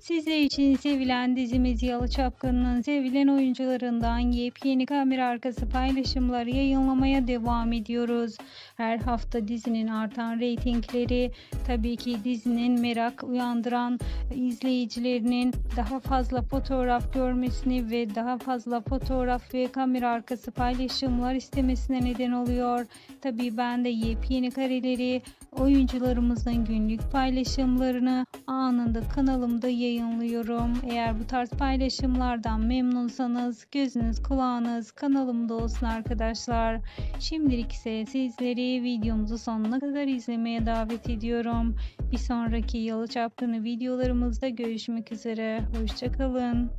Sizler için sevilen dizimiz Yalı Çapkın'ın sevilen oyuncularından yepyeni kamera arkası paylaşımları yayınlamaya devam ediyoruz. Her hafta dizinin artan reytingleri tabii ki dizinin merak uyandıran izleyicilerinin daha fazla fotoğraf görmesini ve daha fazla fotoğraf ve kamera arkası paylaşımlar istemesine neden oluyor. Tabii ben de yepyeni kareleri oyuncularımızın günlük paylaşımlarını anında kanalımda yayınlıyorum. Eğer bu tarz paylaşımlardan memnunsanız gözünüz kulağınız kanalımda olsun arkadaşlar. Şimdilik ise sizleri videomuzu sonuna kadar izlemeye davet ediyorum. Bir sonraki Yalı Çapkını videolarımızda görüşmek üzere. Hoşçakalın.